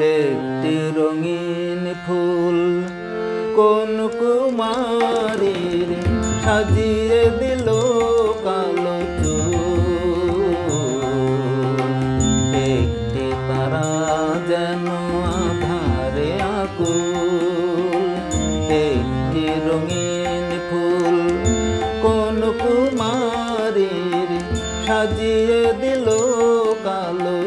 একটি রঙিন ফুল, কোন কুমারীর সাজিয়ে দিল কালো একটি তারা যেন আধারে আকুল। একটি রঙিন ফুল, কোন কুমারীর সাজিয়ে দিল কালো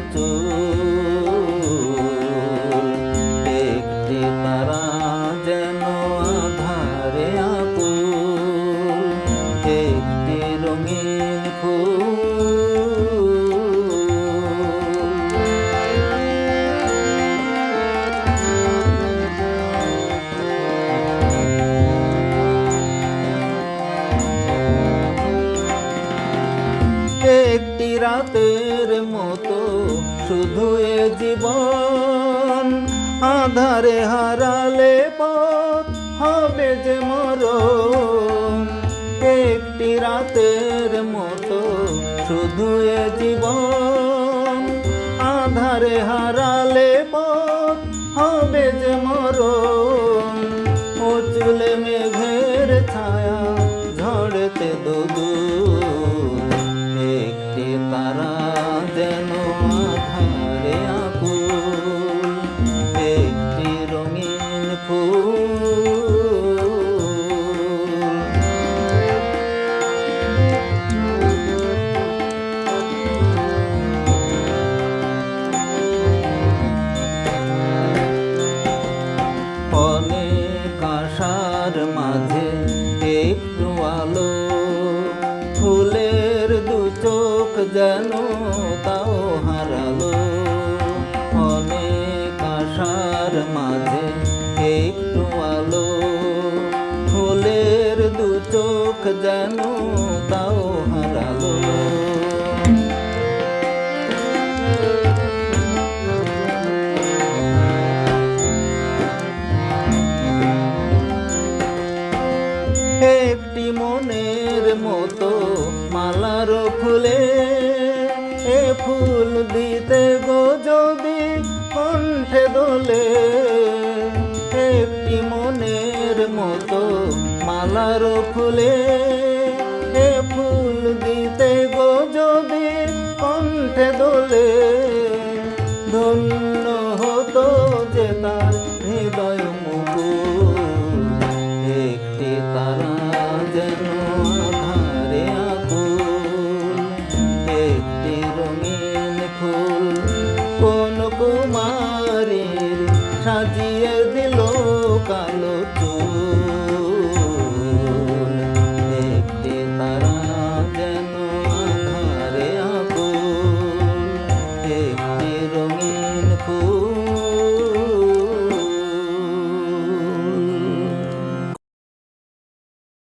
একটি রাতের মতো শুধু এ জীবন। আধারে হারালে পথ হবে যে মরণ। একটি রাতের মতো শুধু এ জীবন। আধারে হারালে পথ হবে যে মরণ। ও চুলে মেঘের ছায়া ঝড়তে দুদু একটি তারা যেন একটি রঙিন অনেক আশার মাঝে একটু আলো যেন তাও হারালো। অনেক আশার মাঝে একটু আলো। ফুলের দু চোখ যেন কণ্ঠে দোলে একটি মনের মতো মালার ফুলে। সাজিয়ে দিল কালো চুল।